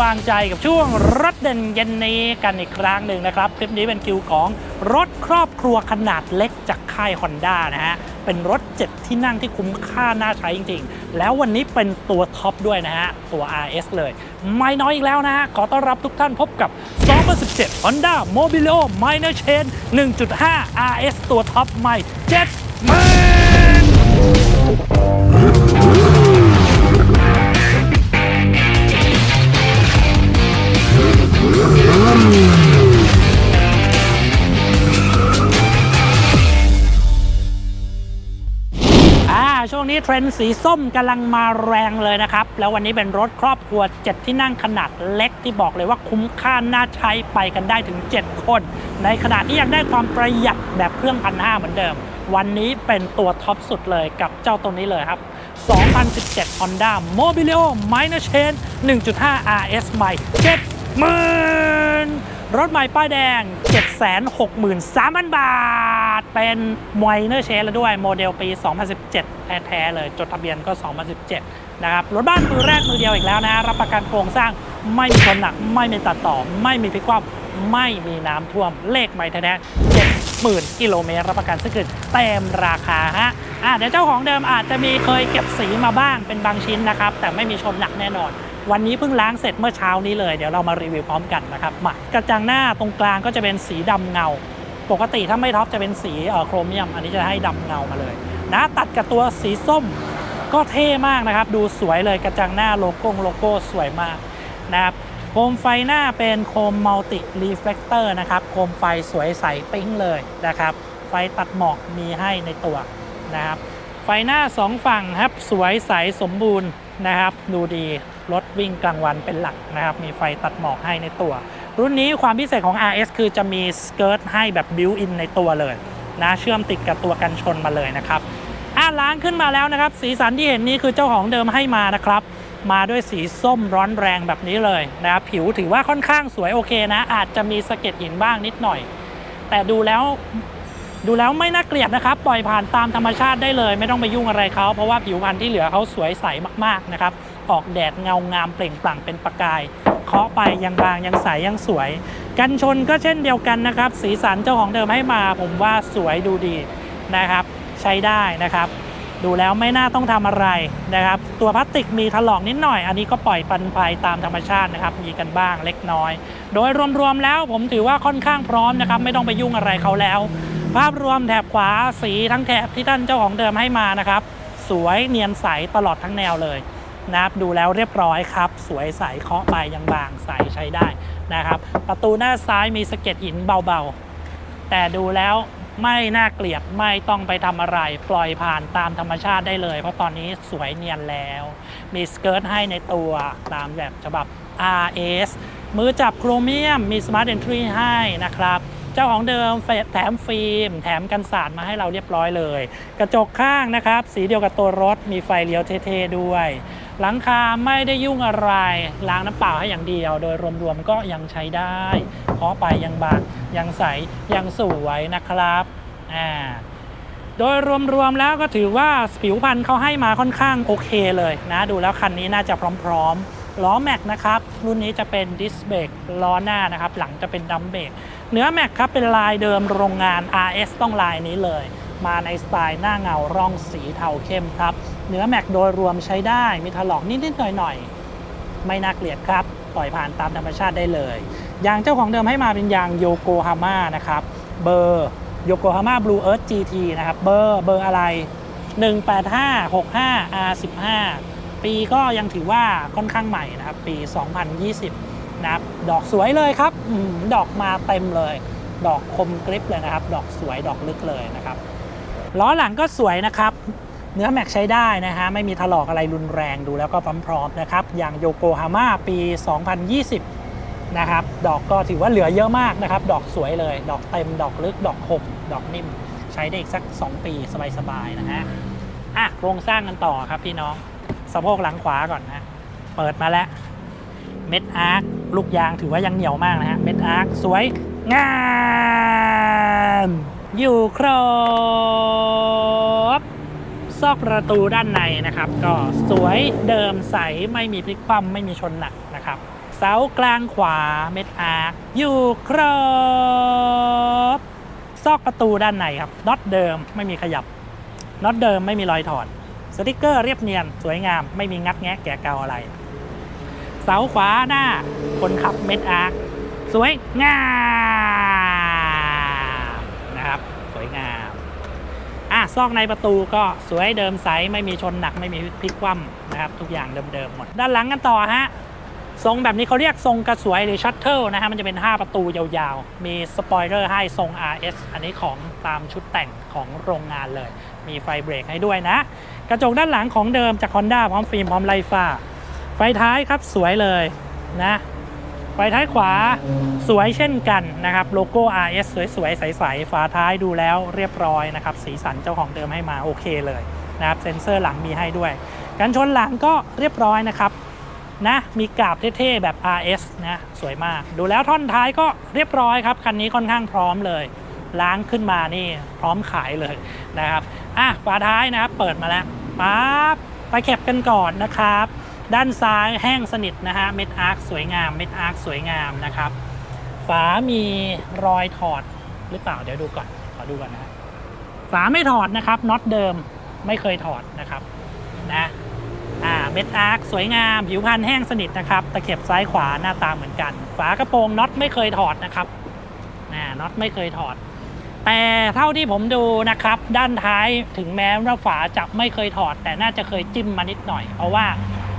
วางใจกับช่วงรถเด่นเย็นนี้กันอีกครั้งหนึ่งนะครับ คลิปนี้เป็นคิวของรถครอบครัวขนาดเล็กจากค่าย Honda นะฮะ เป็นรถเจ็ดที่นั่งที่คุ้มค่าน่าใช้จริง ๆ แล้ววันนี้เป็นตัวท็อปด้วยนะฮะ ตัว RS เลย ไม่น้อยอีกแล้วนะฮะ ขอต้อนรับทุกท่านพบกับ 2017 Honda Mobilio Minor Chain 1.5 RS ตัวท็อปใหม่7 0 0 0 นี้เทรนด์สีส้มกำลังมาแรงเลยนะครับ แล้ววันนี้เป็นรถครอบครัว 7 ที่นั่งขนาดเล็กที่บอกเลยว่าคุ้มค่าน่าใช้ไปกันได้ถึง 7 คน ในขณะที่ยังได้ความประหยัดแบบเครื่องพันห้าเหมือนเดิม วันนี้เป็นตัวท็อปสุดเลยกับเจ้าตัวนี้เลยครับ 2017 Honda Mobilio Minor Chain 1.5 RS ใหม่7หมื่น รถใหม่ป้ายแดง 763,000 บาท เป็นมวยเนอร์เชนแล้วด้วย โมเดลปี 2017 แท้ๆเลย จดทะเบียนก็ 2017 นะครับ รถบ้านมือแรกมือเดียวอีกแล้วนะ รับประกันโครงสร้างไม่มีชนหนัก ไม่มีตัดต่อ ไม่มีพลิกคว่ำไม่มีน้ำท่วม เลขไม่แท้ๆ70,000 กิโลเมตร รับประกันซึ่งคือเต็มราคาฮะอะเดี๋ยวเจ้าของเดิมอาจจะมีเคยเก็บสีมาบ้างเป็นบางชิ้นนะครับ แต่ไม่มีชนหนักแน่นอน วันนี้เพิ่งล้างเสร็จเมื่อเช้านี้เลยเดี๋ยวเรามารีวิวพร้อมกันนะครับมากระจังหน้าตรงกลางก็จะเป็นสีดำเงา ปกติถ้าไม่ท็อปจะเป็นสีโครเมียม อันนี้จะให้ดำเงามาเลย นะตัดกับตัวสีส้มก็เท่มากนะครับ ดูสวยเลยกระจังหน้าโลโก้โลโก้สวยมากนะครับโคมไฟหน้าเป็นโคมมัลติรีเฟลคเตอร์นะครับโคมไฟสวยใสปิ๊งเลยนะครับ ไฟตัดหมอกมีให้ในตัวนะครับไฟหน้าสองฝั่งครับสวยใสสมบูรณ์นะครับ ดูดี รถวิ่งกลางวันเป็นหลักนะครับ มีไฟตัดหมอกให้ในตัว รุ่นนี้ความพิเศษของ RS คือจะมีสเกิร์ตให้แบบบิวอินในตัวเลยนะเชื่อมติดกับตัวกันชนมาเลยนะครับอะล้างขึ้นมาแล้วนะครับ สีสันที่เห็นนี่คือเจ้าของเดิมให้มานะครับ มาด้วยสีส้มร้อนแรงแบบนี้เลยนะครับผิวถือว่าค่อนข้างสวยโอเคนะ อาจจะมีสะเก็ดหินบ้างนิดหน่อย แต่ดูแล้วดูแล้วไม่น่าเกลียดนะครับ ปล่อยผ่านตามธรรมชาติได้เลย ไม่ต้องไปยุ่งอะไรเขาเพราะว่าผิวพรรณที่เหลือเขาสวยใสมากๆนะครับ ออกแดดเงางามเปล่งปลั่งเป็นประกาย เคาะไปยังบางยังใสยังสวย กันชนก็เช่นเดียวกันนะครับ สีสันเจ้าของเดิมให้มา ผมว่าสวยดูดีนะครับ ใช้ได้นะครับ ดูแล้วไม่น่าต้องทำอะไรนะครับ ตัวพลาสติกมีถลอกนิดหน่อย อันนี้ก็ปล่อยปันภัยตามธรรมชาตินะครับ มีกันบ้างเล็กน้อย โดยรวมๆแล้วผมถือว่าค่อนข้างพร้อมนะครับ ไม่ต้องไปยุ่งอะไรเขาแล้ว ภาพรวมแถบขวาสีทั้งแถบที่ท่านเจ้าของเดิมให้มานะครับ สวยเนียนใสตลอดทั้งแนวเลย นะครับดูแล้วเรียบร้อยครับ สวยใสเคาะไปยังบางใสใช้ได้นะครับ ประตูหน้าซ้ายมีสะเก็ดหินเบาๆ แต่ดูแล้วไม่น่าเกลียดไม่ต้องไปทำอะไร ปล่อยผ่านตามธรรมชาติได้เลย เพราะตอนนี้สวยเนียนแล้ว มีสเกิร์ตให้ในตัวตามแบบฉบับ RS มือจับโครเมียมมี Smart Entry ให้นะครับเจ้าของเดิมแถมฟิล์ม แถมกันสาดมาให้เราเรียบร้อยเลย กระจกข้างนะครับ สีเดียวกับตัวรถมีไฟเลี้ยวเท่ๆด้วย หลังคาไม่ได้ยุ่งอะไร ล้างน้ำเปล่าให้อย่างเดียว โดยรวมๆก็ยังใช้ได้เคาะไปยังบางยังใสยังสวยนะครับอ่าโดยรวมๆแล้วก็ถือว่าผิวพันธุ์เขาให้มาค่อนข้างโอเคเลยนะ ดูแล้วคันนี้น่าจะพร้อมๆ ล้อแม็กนะครับ รุ่นนี้จะเป็นดิสเบรกล้อหน้านะครับ หลังจะเป็นดัมเบรกเนื้อแม็กครับเป็นลายเดิมโรงงาน RS ต้องลายนี้เลย มาในสไตล์หน้าเงาร่องสีเทาเข้มครับ เนื้อแม็กโดยรวมใช้ได้ มีถลอกนิดๆหน่อยๆ ไม่น่าเกลียดครับ ปล่อยผ่านตามธรรมชาติได้เลย ยางเจ้าของเดิมให้มาเป็นยางโยโกฮาม่านะครับ เบอร์โยโกฮาม่าบลูเอิร์ธ GT นะครับ เบอร์เบอร์อะไร 18565 R15 ปีก็ยังถือว่าค่อนข้างใหม่นะครับ ปี 2020 นะครับ ดอกสวยเลยครับอดอกมาเต็มเลย ดอกคมกริบเลยนะครับ ดอกสวยดอกลึกเลยนะครับ ล้อหลังก็สวยนะครับ เนื้อแม็กใช้ได้นะฮะไม่มีถลอกอะไรรุนแรงดูแล้วก็พร้อมๆนะครับอย่างโยโกฮาม่าปี 2020 นะครับ ดอกก็ถือว่าเหลือเยอะมากนะครับ ดอกสวยเลย ดอกเต็มดอกลึกดอกคมดอกนิ่ม ใช้ได้อีกสัก 2 ปีสบายๆนะฮะอะโครงสร้างกันต่อครับพี่น้องสะโพกหลังขวาก่อนนะเปิดมาแล้วเม็ดอาร์คลูกยางถือว่ายังเหนียวมากนะฮะเม็ดอาร์คสวยงามอยู่ครบ ซอกประตูด้านในนะครับ ก็สวยเดิมใสไม่มีพลิกคว่ำไม่มีชนหนักนะครับเสากลางขวาเม็ดอาร์คอยู่ครบซอกประตูด้านในครับน็อตเดิมไม่มีขยับน็อตเดิมไม่มีรอยถอดสติกเกอร์เรียบเนียนสวยงามไม่มีงัดแงะแกะเกาอะไร เสาขวาหน้าคนขับเม็ดอาร์คสวยงามนะครับ สวยงาม ซอกในประตูก็สวยเดิมใสไม่มีชนหนักไม่มีพลิกคว่ำนะครับทุกอย่างเดิมๆหมด ด้านหลังกันต่อฮะทรงแบบนี้เขาเรียกทรงกระสวยหรือชัตเทิลนะฮะมันจะเป็น 5 ประตูยาวๆ มีสปอยเลอร์ให้ทรง RS อันนี้ของตามชุดแต่งของโรงงานเลย มีไฟเบรกให้ด้วยนะ กระจกด้านหลังของเดิมจาก Honda พร้อมฟิล์มพร้อมไลฟ้า ไฟท้ายครับสวยเลยนะ ไฟท้ายขวาสวยเช่นกันนะครับ โลโก้ RS สวยๆ ใสๆ ฝาท้ายดูแล้วเรียบร้อยนะครับ สีสันเจ้าของเดิมให้มาโอเคเลยนะครับ เซ็นเซอร์หลังมีให้ด้วย กันชนหลังก็เรียบร้อยนะครับนะมีกราบเท่ๆ แบบ RS นะสวยมาก ดูแล้วท่อนท้ายก็เรียบร้อยครับ คันนี้ค่อนข้างพร้อมเลย ล้างขึ้นมานี่พร้อมขายเลยนะครับอะฝาท้ายนะครับเปิดมาแล้วปั๊บไปเข็บกันก่อนนะครับ ด้านซ้ายแห้งสนิทนะฮะเม็ดอาร์คสวยงามเม็ดอาร์คสวยงามนะครับฝามีรอยถอดหรือเปล่าเดี๋ยวดูก่อนขอดูก่อนนะฝาไม่ถอดนะครับน็อตเดิมไม่เคยถอดนะครับนะอ่าเม็ดอาร์คสวยงามผิวพรรณแห้งสนิทนะครับตะเข็บซ้ายขวาหน้าตาเหมือนกัน ฝากระโปรงน็อตไม่เคยถอดนะครับนะน็อตไม่เคยถอด แต่เท่าที่ผมดูนะครับ ด้านท้ายถึงแม้ว่าฝาจะไม่เคยถอด แต่น่าจะเคยจิ้มมานิดหน่อย เพราะว่า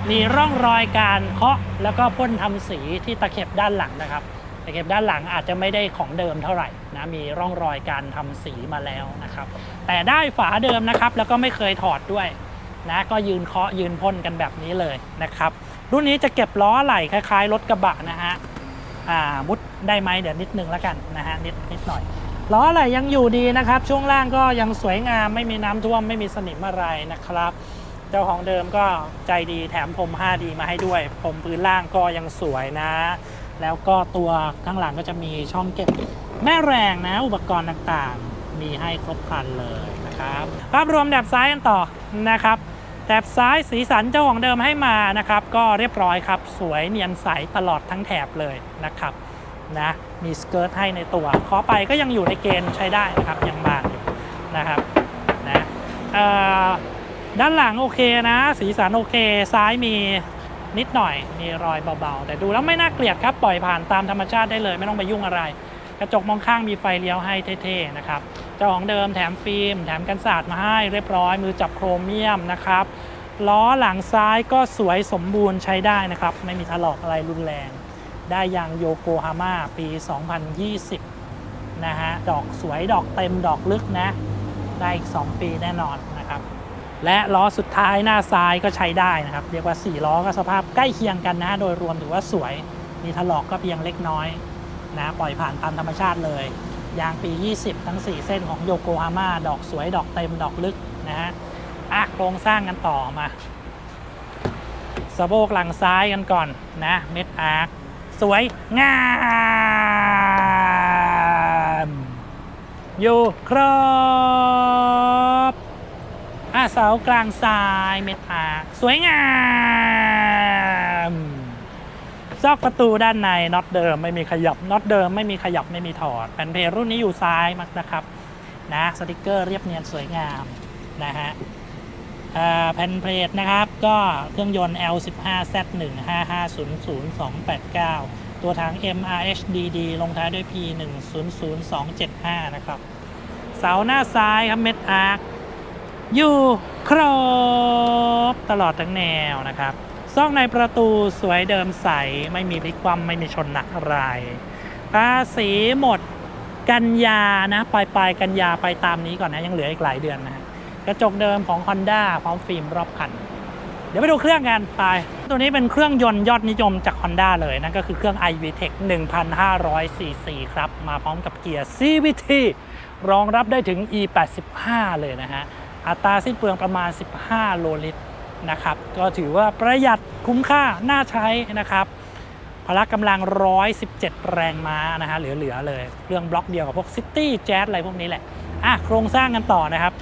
มีร่องรอยการเคาะแล้วก็พ่นทำสีที่ตะเข็บด้านหลังนะครับ ตะเข็บด้านหลังอาจจะไม่ได้ของเดิมเท่าไหร่นะมีร่องรอยการทำสีมาแล้วนะครับ แต่ได้ฝาเดิมนะครับ แล้วก็ไม่เคยถอดด้วยนะก็ยืนเคาะยืนพ่นกันแบบนี้เลยนะครับ รุ่นนี้จะเก็บล้อไหล่คล้ายๆรถกระบะนะฮะอ่ามุดได้ไหมเดี๋ยวนิดนึงแล้วกันนะฮะนิดนิดหน่อยล้อไหล่ยังอยู่ดีนะครับ ช่วงล่างก็ยังสวยงามไม่มีน้ำท่วมไม่มีสนิมอะไรนะครับ เจ้าของเดิมก็ใจดีแถมพรม 5D มาให้ด้วยพรมพื้นล่างก็ยังสวยนะ แล้วก็ตัวข้างหลังก็จะมีช่องเก็บแม่แรงนะ อุปกรณ์ต่างๆ มีให้ครบครันเลยนะครับภาพรวมแถบซ้ายกันต่อนะครับแถบซ้ายสีสันเจ้าของเดิมให้มานะครับ ก็เรียบร้อยครับ สวยเนียนใสตลอดทั้งแถบเลยนะครับนะมีสเกิร์ตให้ในตัวขอไปก็ยังอยู่ในเกณฑ์ใช้ได้นะครับยังบางอยู่นะครับนะเอ่อ ด้านหลังโอเคนะ สีสันโอเค ซ้ายมีนิดหน่อย มีรอยเบาๆ แต่ดูแล้วไม่น่าเกลียดครับ ปล่อยผ่านตามธรรมชาติได้เลย ไม่ต้องไปยุ่งอะไร กระจกมองข้างมีไฟเลี้ยวให้เท่ๆนะครับ เจ้าของเดิมแถมฟิล์ม แถมกันศาสตร์มาให้เรียบร้อย มือจับโครเมียมนะครับ ล้อหลังซ้ายก็สวยสมบูรณ์ใช้ได้นะครับ ไม่มีถลอกอะไรรุนแรง ได้ยางโยโกฮาม่าปี 2020 นะฮะ ดอกสวยดอกเต็มดอกลึกนะ ได้อีก 2 ปีแน่นอน และล้อสุดท้ายหน้าซ้ายก็ใช้ได้นะครับ เรียกว่า 4 ล้อก็สภาพใกล้เคียงกันนะ โดยรวมถือว่าสวย มีถลอกก็เพียงเล็กน้อยนะ ปล่อยผ่านตามธรรมชาติเลย ยางปี 20 ทั้ง 4 เส้นของโยโกฮาม่า ดอกสวย ดอกเต็ม ดอกลึกนะฮะอะโครงสร้างกันต่อมา สะโพกหลังซ้ายกันก่อนนะ เม็ดอาร์ค สวย งามอยู่ครบอะ เสากลางซ้ายเม็ดอาสวยงามซอกประตูด้านในน็อตเดิมไม่มีขยับน็อตเดิมไม่มีขยับไม่มีถอดแผ่นเพลรุ่นนี้อยู่ซ้ายมักนะครับนะสติกเกอร์เรียบเนียนสวยงามนะฮะแผ่นเพลทนะครับ ก็เครื่องยนต์ L15Z1 5500289 ตัวถัง MRHDD ลงท้ายด้วย P100275 นะครับ เสาหน้าซ้ายครับเม็ดอาร์ อยู่ครบตลอดทั้งแนวนะครับซอกในประตูสวยเดิมใส ไม่มีพลิกคว่ำไม่มีชนหนักอะไรภาษีหมดกันยานะปลายปลายกันยาไปตามนี้ก่อนนะ ยังเหลืออีกหลายเดือนนะกระจกเดิมของ Honda พร้อมฟิล์มรอบคัน เดี๋ยวไปดูเครื่องกันไป ตัวนี้เป็นเครื่องยนต์ยอดนิยมจาก Honda เลย นั่นก็คือเครื่อง iVTEC 1,500 cc ครับ มาพร้อมกับเกียร์ CVT รองรับได้ถึง E85 เลยนะฮะ อัตราสิ้นเปลืองประมาณ 15 โลลิตรนะครับ ก็ถือว่าประหยัดคุ้มค่าน่าใช้นะครับพละกำลัง 117 แรงม้านะฮะเหลือๆเลยเครื่องบล็อกเดียวกับพวกซิตี้แจ๊สอะไรพวกนี้แหละอะโครงสร้างกันต่อนะครับ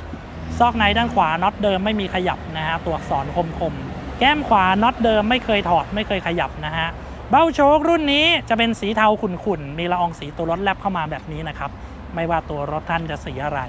ซอกในด้านขวาน็อตเดิมไม่มีขยับนะฮะตัวอักษรคมๆ แก้มขวาน็อตเดิมไม่เคยถอดไม่เคยขยับนะฮะเบ้าโชครุ่นนี้จะเป็นสีเทาขุ่นๆ มีละอองสีตัวรถแลบเข้ามาแบบนี้นะครับ ไม่ว่าตัวรถท่านจะสีอะไร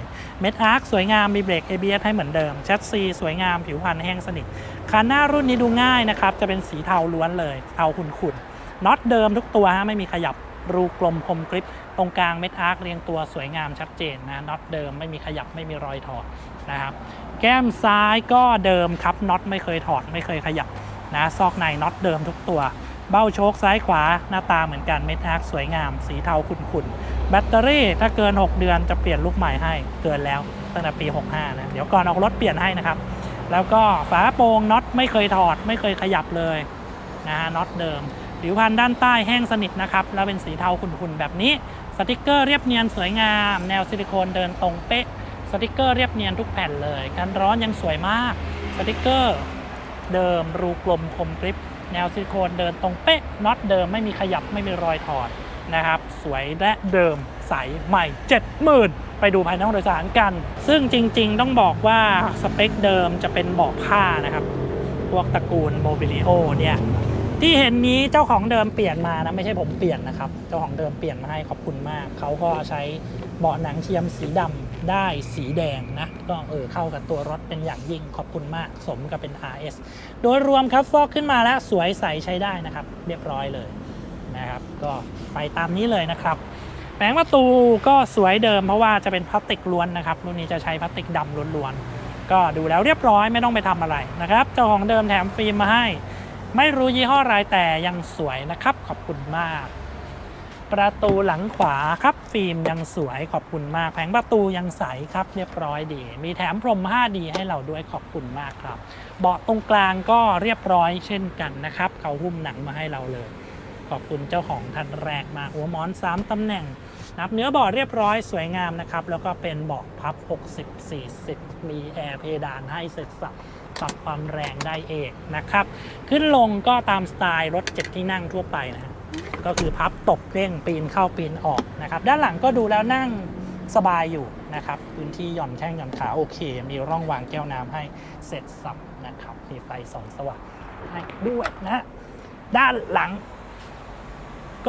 เม็ดอาร์คสวยงามมีเบรก ABS ให้เหมือนเดิมแชสซีสวยงามผิวพรรณแห้งสนิทคันหน้ารุ่นนี้ดูง่ายนะครับ จะเป็นสีเทาล้วนเลยเทาขุ่นๆน็อตเดิมทุกตัวฮะไม่มีขยับรูกลมคมกริปตรงกลางเม็ดอาร์คเรียงตัวสวยงามชัดเจนนะน็อตเดิมไม่มีขยับไม่มีรอยถอดนะครับ แก้มซ้ายก็เดิมครับน็อตไม่เคยถอดไม่เคยขยับนะซอกในน็อตเดิมทุกตัว เบ้าโชคซ้ายขวาหน้าตาเหมือนกันเม็ดอาร์คสวยงาม สีเทาขุ่นๆ แบตเตอรี่ถ้าเกิน 6 เดือนจะเปลี่ยนลูกใหม่ให้เกินแล้วตั้งแต่ปี 65 นะ เดี๋ยวก่อนออกรถเปลี่ยนให้นะครับ แล้วก็ฝาโปรงน็อตไม่เคยถอดไม่เคยขยับเลยนะฮะน็อตเดิมผิวพันด้านใต้แห้งสนิทนะครับ แล้วเป็นสีเทาขุ่นๆ แบบนี้สติกเกอร์เรียบเนียนสวยงาม แนวซิลิโคนเดินตรงเป๊ะสติกเกอร์เรียบเนียนทุกแผ่นเลยกันร้อนยังสวยมากสติกเกอร์เดิมรูกลมคมกริป แนวซิลิโคนเดินตรงเป๊ะน็อตเดิมไม่มีขยับไม่มีรอยถอดนะครับ สวยและเดิมใสใหม่ 70,000 ไปดูภายในห้องโดยสารกัน ซึ่งจริงๆ ต้องบอกว่าสเปคเดิมจะเป็นเบาะผ้านะครับ พวกตระกูลโมบิลิโอเนี่ยที่เห็นนี้เจ้าของเดิมเปลี่ยนมานะไม่ใช่ผมเปลี่ยนนะครับ เจ้าของเดิมเปลี่ยนมาให้ขอบคุณมาก เขาก็ใช้เบาะหนังเทียมสีดำได้สีแดงนะ ก็เออเข้ากับตัวรถเป็นอย่างยิ่งขอบคุณมากสมกับเป็น RS โดยรวมครับฟอกขึ้นมาแล้วสวยใสใช้ได้นะครับ เรียบร้อยเลยนะครับ ก็ไปตามนี้เลยนะครับแผงประตูก็สวยเดิมเพราะว่าจะเป็นพลาสติกล้วนนะครับรุ่นนี้จะใช้พลาสติกดำล้วนๆก็ดูแล้วเรียบร้อยไม่ต้องไปทำอะไรนะครับ เจ้าของเดิมแถมฟิล์มมาให้ ไม่รู้ยี่ห้ออะไรแต่ยังสวยนะครับ ขอบคุณมาก ประตูหลังขวาครับ ฟิล์มยังสวยขอบคุณมากแผงประตูยังใสครับ เรียบร้อยดี มีแถมพรม 5D ให้เราด้วยขอบคุณมากครับ เบาะตรงกลางก็เรียบร้อยเช่นกันนะครับเขาหุ้มหนังมาให้เราเลย ขอบคุณเจ้าของท่านแรกมากหัวหมอน 3 ตำแหน่งนับเนื้อเบาะเรียบร้อยสวยงามนะครับ แล้วก็เป็นเบาะพับ 60 40 มีแอร์เพดานให้เสร็จสับปรับความแรงได้เองนะครับ ขึ้นลงก็ตามสไตล์รถ7ที่นั่งทั่วไปนะฮะ ก็คือพับตบเร่งปีนเข้าปีนออกนะครับด้านหลังก็ดูแล้วนั่งสบายอยู่นะครับพื้นที่หย่อนแข้งหย่อนขาโอเค มีร่องวางแก้วน้ำให้เสร็จสับนะครับมีไฟส่องสว่างให้ด้วยนะด้านหลัง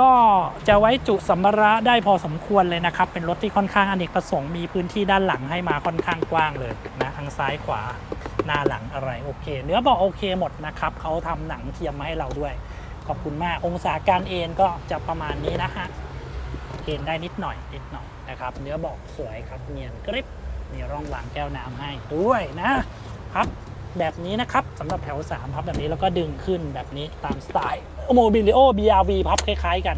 ก็จะไว้จุสัมภาระได้พอสมควรเลยนะครับ เป็นรถที่ค่อนข้างอเนกประสงค์มีพื้นที่ด้านหลังให้มาค่อนข้างกว้างเลยนะทั้งซ้ายขวาหน้าหลังอะไรโอเค เนื้อบอกโอเคหมดนะครับเขาทำหนังเทียมมาให้เราด้วย ขอบคุณมาก องศาการเอ็นก็จะประมาณนี้นะฮะเอ็นได้นิดหน่อยนิดหน่อยนะครับ เนื้อบอกสวยครับเนียนกริบมีร่องวางแก้วน้ำให้ด้วยนะครับ แบบนี้นะครับสำหรับแถว 3 พับแบบนี้แล้วก็ดึงขึ้นแบบนี้ตามสไตล์โมบิลิโอ BRV พับคล้ายๆกัน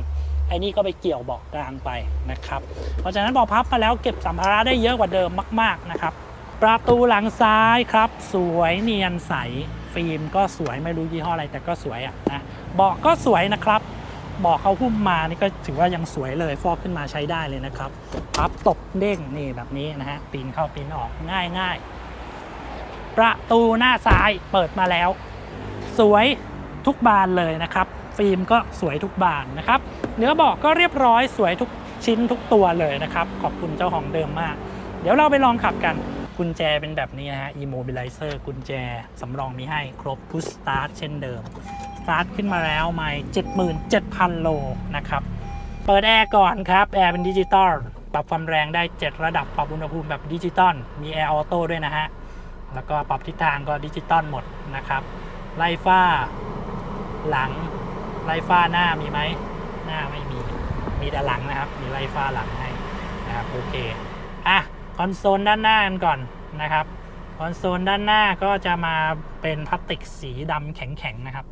ไอ้นี่ก็ไปเกี่ยวบาะกลางไปนะครับ เพราะฉะนั้นพอกพับมาแล้วเก็บสัมภาระได้เยอะกว่าเดิมมาก ๆนะครับ ประตูหลังซ้ายครับ สวยเนียนใส ฟิล์มก็สวยไม่รู้ยี่ห้ออะไรแต่ก็สวยอะนะเบาะก็สวยนะครับเบาะเขาหุ้มมานี่ก็ถือว่ายังสวยเลยฟอกขึ้นมาใช้ได้เลยนะครับพับตบเด้งนี่แบบนี้นะฮะปีนเข้าปีนออกง่ายง่ายประตูหน้าซ้ายเปิดมาแล้ว สวยทุกบานเลยนะครับ ฟิล์มก็สวยทุกบานนะครับ เนื้อบาะก็เรียบร้อยสวยทุกชิ้นทุกตัวเลยนะครับ ขอบคุณเจ้าของเดิมมาก เดี๋ยวเราไปลองขับกัน กุญแจเป็นแบบนี้นะฮะ immobilizer กุญแจสำรองมีให้ครบ push start เช่นเดิมสตาร์ทขึ้นมาแล้วไม่77,000 โลนะครับ เปิดแอร์ก่อนครับ แอร์เป็นดิจิตอลปรับความแรงได้ 7 ระดับปรับอุณหภูมิแบบดิจิตอลมีแอร์ออโต้ด้วยนะฮะ แล้วก็ปรับทิศทางก็ดิจิตอลหมดนะครับ ไล่ฟ้าหลัง ไล่ฟ้าหน้ามีไหมหน้าไม่มี มีแต่หลังนะครับ มีไล่ฟ้าหลังให้นะครับโอเค คอนโซลด้านหน้ากันก่อนนะครับ คอนโซลด้านหน้าก็จะมาเป็นพลาสติกสีดำแข็งๆนะครับ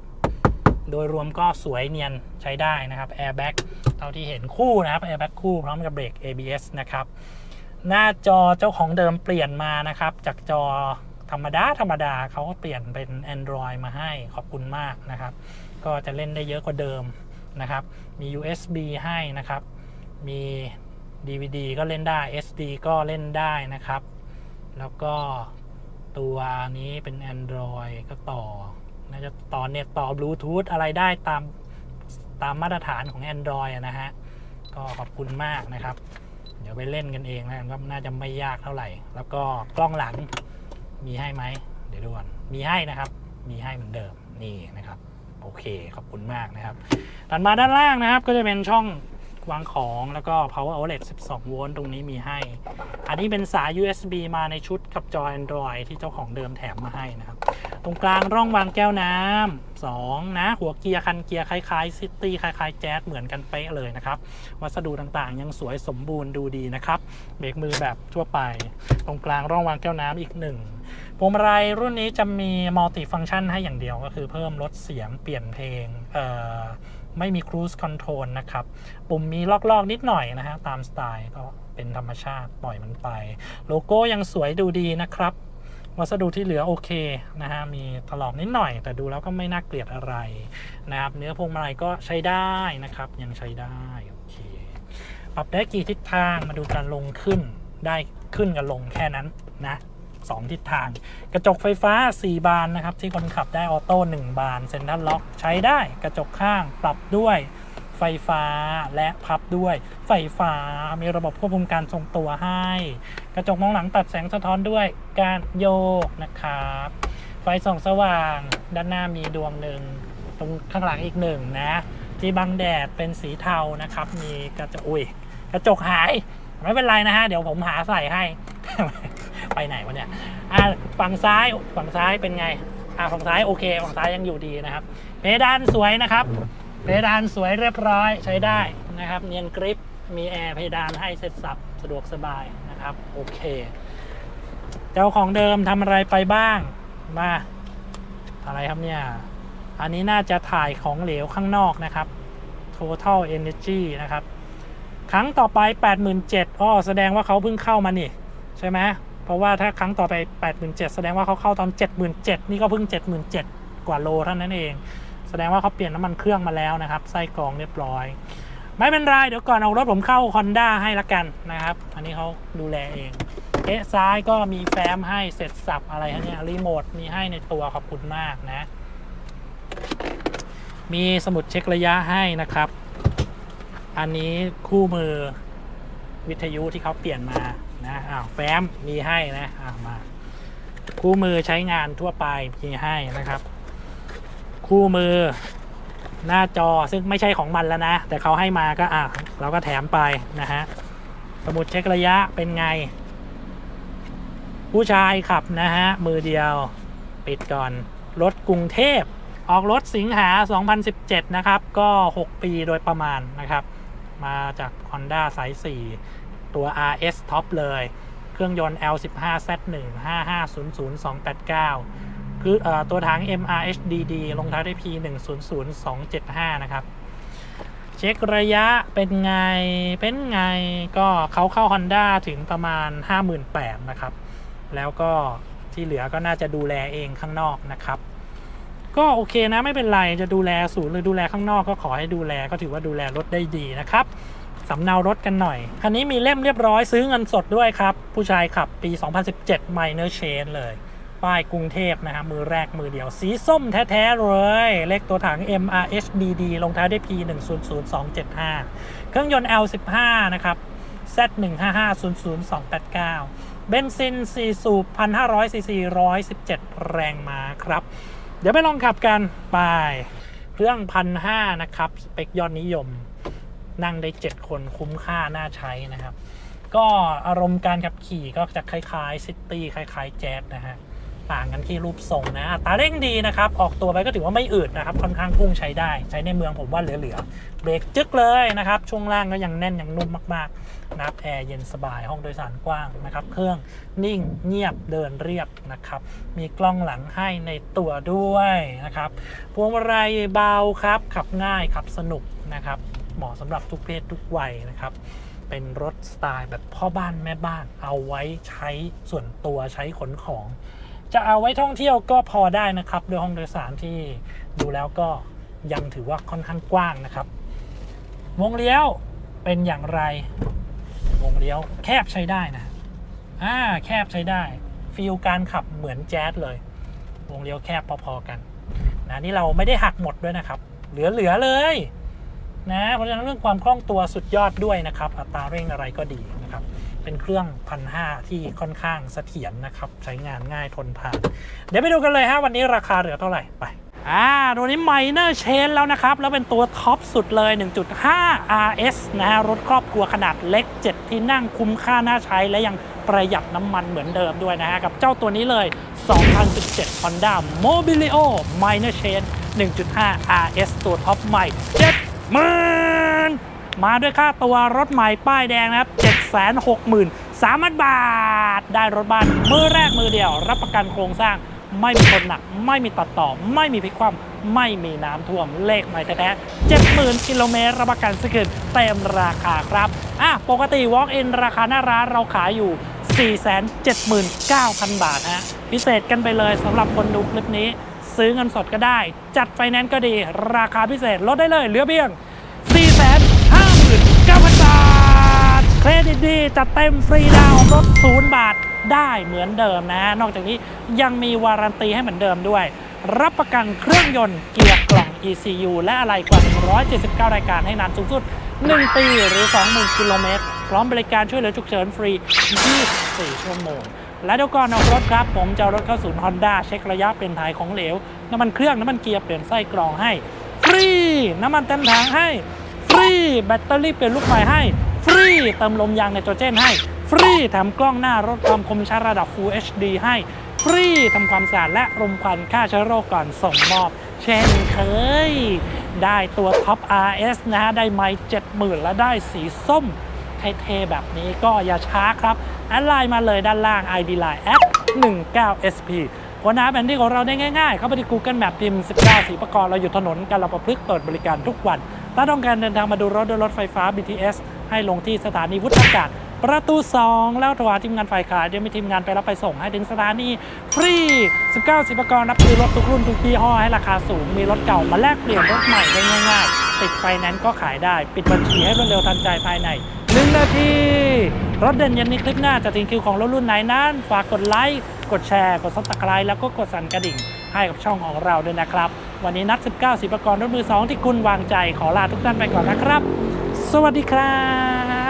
โดยรวมก็สวยเนียนใช้ได้นะครับแอร์แบ็กเท่าที่เห็นคู่นะครับแอร์แบ็กคู่พร้อมกับเบรก ABS นะครับ หน้าจอเจ้าของเดิมเปลี่ยนมานะครับ จากจอธรรมดาธรรมดาเขาก็เปลี่ยนเป็น Android มาให้ขอบคุณมากนะครับ ก็จะเล่นได้เยอะกว่าเดิมนะครับ มี USB ให้นะครับ มี DVD ก็เล่นได้ SD ก็เล่นได้นะครับ แล้วก็ตัวนี้เป็น Android ก็ต่อน่าจะต่อเน็ตต่อบลูทูธอะไรได้ตามตามมาตรฐานของ Android อะนะฮะ ก็ขอบคุณมากนะครับ เดี๋ยวไปเล่นกันเองแล้วกันก็น่าจะไม่ยากเท่าไหร่ แล้วก็กล้องหลังมีให้ไหม เดี๋ยวดูก่อนมีให้นะครับ มีให้เหมือนเดิมนี่นะครับ โอเค ขอบคุณมากนะครับ ถัดมาด้านล่างนะครับ ก็จะเป็นช่อง วางของแล้วก็ power outlet 12 โวลต์ตรงนี้มีให้ อันนี้เป็นสาย USB มาในชุดกับจอ Android ที่เจ้าของเดิมแถมมาให้นะครับ ตรงกลางร่องวางแก้วน้ำสองนะ หัวเกียร์คันเกียร์คล้ายๆซิตี้คล้ายๆแจ๊สเหมือนกันเป๊ะเลยนะครับ วัสดุต่างๆ ยังสวยสมบูรณ์ดูดีนะครับ เบรกมือแบบทั่วไป ตรงกลางร่องวางแก้วน้ำอีกหนึ่งพวงมาลัยรุ่นนี้จะมีมัลติฟัง c t ชันให้อย่างเดียวก็คือเพิ่มลดเสียงเปลี่ยนเพลงเอ่อ ไม่มี cruise control นะครับ ปุ่มมีลอกๆนิดหน่อยนะฮะ ตามสไตล์ก็เป็นธรรมชาติปล่อยมันไป โลโก้ยังสวยดูดีนะครับ วัสดุที่เหลือโอเคนะฮะ มีถลอกนิดหน่อย แต่ดูแล้วก็ไม่น่าเกลียดอะไรนะครับ เนื้อพวงมาลัยก็ใช้ได้นะครับ ยังใช้ได้โอเคปรับได้กี่ทิศทางมาดูการลงขึ้นได้ขึ้นกับลงแค่นั้นนะ สองทิศทาง กระจกไฟฟ้า 4 บานนะครับ ที่คนขับได้ออโต้1บานเซ็นทรัลล็อกใช้ได้กระจกข้างปรับด้วยไฟฟ้าและพับด้วยไฟฟ้ามีระบบควบคุมการทรงตัวให้ กระจกมองหลังตัดแสงสะท้อนด้วยการโยกนะครับ ไฟส่องสว่าง ด้านหน้ามีดวงหนึ่งตรงข้างหลังอีกหนึ่งนะที่บังแดดเป็นสีเทานะครับ มีกระจกอุ้ยกระจกหาย ไม่เป็นไรนะฮะ เดี๋ยวผมหาใส่ให้ ไปไหนวะเนี่ยอะฝั่งซ้ายฝั่งซ้ายเป็นไงอะฝั่งซ้ายโอเคฝั่งซ้ายยังอยู่ดีนะครับ เพดานสวยนะครับ เพดานสวยเรียบร้อยใช้ได้นะครับ เนียนกริปมีแอร์เพดานให้เสร็จสับสะดวกสบายนะครับโอเค เจ้าของเดิมทำอะไรไปบ้างมาอะไรครับเนี่ย อันนี้น่าจะถ่ายของเหลวข้างนอกนะครับ total energy นะครับ ครั้งต่อไป 87,000อ้อแสดงว่าเขาเพิ่งเข้ามานี่ ใช่ไหม ราะว่าถ้าครั้งต่อไป 87,000 แสดงว่าเขาเข้าตอน 77,000 นี่ก็เพิ่ง 77,000 กว่าโลเท่านั้นเอง แสดงว่าเขาเปลี่ยนน้ำมันเครื่องมาแล้วนะครับไส้กรองเรียบร้อย ไม่เป็นไร เดี๋ยวก่อนเอารถผมเข้า Honda ให้ละกันนะครับ อันนี้เขาดูแลเองเอ๊ะซ้ายก็มีแฟ้มให้เสร็จสับอะไรเนี่ยรีโมทมีให้ในตัวขอบคุณมากนะ มีสมุดเช็คระยะให้นะครับ อันนี้คู่มือวิทยุที่เขาเปลี่ยนมา นะอ้าวแฟ้มมีให้นะอ้าวมาคู่มือใช้งานทั่วไปมีให้นะครับ คู่มือหน้าจอซึ่งไม่ใช่ของมันแล้วนะ แต่เขาให้มาก็อะเราก็แถมไปนะฮะสมุดเช็คระยะเป็นไง ผู้ชายขับนะฮะ มือเดียวปิดก่อน รถกรุงเทพ ออกรถสิงหา 2017 นะครับ ก็ 6 ปีโดยประมาณนะครับ มาจาก Honda สาย4 ตัว RS Top เลย เครื่องยนต์ L15Z1 5500289 คือเออตัวถัง MRHDD ลงท้ายด้วย P100275 นะครับ เช็คระยะเป็นไง เป็นไง ก็เขาเข้า Honda ถึงประมาณ 58,000นะครับ แล้วก็ที่เหลือก็น่าจะดูแลเองข้างนอกนะครับก็โอเคนะไม่เป็นไรจะดูแลศูนย์หรือดูแลข้างนอกก็ขอให้ดูแลก็ถือว่าดูแลรถได้ดีนะครับ สำเนารถกันหน่อย คันนี้มีเล่มเรียบร้อยซื้อเงินสดด้วยครับ ผู้ชายขับปี 2017 Minor Change เลย ป้ายกรุงเทพนะฮะมือแรกมือเดียว สีส้มแท้ๆเลย เลขตัวถัง MRHDD ลงท้ายด้วย P100275 เครื่องยนต์ L15 นะครับ Z15500289 เบนซิน 4 สูบ 1,500 ซีซี 117 แรงม้าครับ เดี๋ยวไปลองขับกันไป เครื่อง 1,500 นะครับ สเปคยอดนิยม นั่งได้ 7 คนคุ้มค่าน่าใช้นะครับ ก็อารมณ์การขับขี่ก็จะคล้ายๆซิตี้คล้ายๆแจ๊สนะฮะต่างกันที่รูปทรงนะตาเร่งดีนะครับ ออกตัวไปก็ถือว่าไม่อืดนะครับ ค่อนข้างพุ่งใช้ได้ ใช้ในเมืองผมว่าเหลือๆเบรกจึ๊กเลยนะครับ ช่วงล่างก็ยังแน่นยังนุ่มมากๆนะครับแอร์เย็นสบายห้องโดยสารกว้างนะครับ เครื่องนิ่งเงียบเดินเรียบนะครับ มีกล้องหลังให้ในตัวด้วยนะครับพวงมาลัยเบาครับ ขับง่ายขับสนุกนะครับ เหมาะสำหรับทุกเพศทุกวัยนะครับ เป็นรถสไตล์แบบพ่อบ้านแม่บ้าน เอาไว้ใช้ส่วนตัวใช้ขนของ จะเอาไว้ท่องเที่ยวก็พอได้นะครับโดยห้องโดยสารที่ดูแล้วก็ยังถือว่าค่อนข้างกว้างนะครับ วงเลี้ยวเป็นอย่างไร วงเลี้ยวแคบใช้ได้นะอ่าแคบใช้ได้ฟีลการขับเหมือนแจ๊สเลย วงเลี้ยวแคบพอๆกันนะนี่เราไม่ได้หักหมดด้วยนะครับ เหลือๆเลย นะ เพราะฉะนั้นเรื่องความคล่องตัวสุดยอดด้วยนะครับ อัตราเร่งอะไรก็ดีนะครับ เป็นเครื่องพันห้าที่ค่อนข้างเสถียรนะครับ ใช้งานง่ายทนทาน เดี๋ยวไปดูกันเลยฮะวันนี้ราคาเหลือเท่าไหร่ไปอ่าตัวนี้ Minor Chain แล้วนะครับ แล้วเป็นตัวท็อปสุดเลย 1.5 RS นะฮะ รถครอบครัวขนาดเล็ก 7 ที่นั่งคุ้มค่าน่าใช้และยังประหยัดน้ำมันเหมือนเดิมด้วยนะฮะ กับเจ้าตัวนี้เลย 2017 Honda Mobilio Minor Chain 1.5 RS ตัวท็อปใหม่7 มันมาด้วยค่าตัวรถใหม่ป้ายแดงนะครับ 763,000 บาท ได้รถบ้านมือแรกมือเดียว รับประกันโครงสร้างไม่มีคนหนัก ไม่มีตัดต่อ ไม่มีพลิกคว่ำไม่มีน้ำท่วมเลขใหม่แท้ๆ70,000กิโลเมตรรับประกันสกินเต็มราคาครับ อะ ปกติ Walk in ราคาหน้าร้านเราขายอยู่ 479,000 บาทฮะพิเศษกันไปเลยสำหรับคนดูคลิปนี้ ซื้อเงินสดก็ได้ จัดไฟแนนซ์ก็ดี ราคาพิเศษลดได้เลยเหลือเพียง 459,000 บาท เครดิตดีจัดเต็มฟรีดาวน์รถศูนย์บาทได้เหมือนเดิมนะ นอกจากนี้ยังมีวารันตีให้เหมือนเดิมด้วย รับประกันเครื่องยนต์เกียร์กล่อง ECU และอะไรกว่า 179 รายการให้นานสูงสุด 1 ปีหรือ 20,000 กิโลเมตร พร้อมบริการช่วยเหลือฉุกเฉินฟรี 24 ชั่วโมง และเดี๋ยวก่อนออกรถครับ ผมจะรถเข้าศูนย์ Honda เช็คระยะเป็นถ่ายของเหลว น้ำมันเครื่อง น้ำมันเกียร์เปลี่ยนไส้กรองให้ ฟรี น้ำมันเต็มถังให้ ฟรี แบตเตอรี่เปลี่ยนลูกใหม่ให้ ฟรี เติมลมยางไนโตรเจนให้ ฟรีแถมกล้องหน้ารถความคมชัดระดับ Full HD ให้ ฟรีทำความสะอาดและรมควันฆ่าเชื้อโรคก่อนส่งมอบ เช่นเคย ได้ตัวท็อป RS นะฮะ ได้ไมค์70,000 และได้สีส้มเท่ๆแบบนี้ก็อย่าช้าครับ แอดไลน์มาเลยด้านล่าง ID Line แอด 19SP ค้นหาแผนที่ของเราได้ง่ายๆ เข้าไปที่ Google Map พิมพ์ 19สีประกอบเราอยู่ถนนกาประพฤกษ์เปิดบริการทุกวัน ถ้าต้องการเดินทางมาดูรถด้วยรถไฟฟ้า BTS ให้ลงที่สถานีวุฒากาศ ประตู 2 แล้วโทรหาทีมงานฝ่ายขายเดี๋ยวมีทีมงานไปรับไปส่งให้ถึงสถานีฟรี 19สิบประกรรับซื้อรถทุกรุ่นทุกยี่ห้อให้ราคาสูง มีรถเก่ามาแลกเปลี่ยนรถใหม่ได้ง่ายๆ ติดไฟแนนซ์ก็ขายได้ ปิดบัญชีให้รวดเร็วทันใจภายใน 1 นาที รถเด่นยันนี้คลิปหน้าจะถึงคิวของรถรุ่นไหนนั้น ฝากกดไลค์ กดแชร์ กดซับสไครต์แล้วก็กดสั่นกระดิ่ง ให้กับช่องของเราด้วยนะครับ วันนี้นัด 19สิบประกรรถมือ 2 ที่คุณวางใจขอลาทุกท่านไปก่อนนะครับ สวัสดีครับ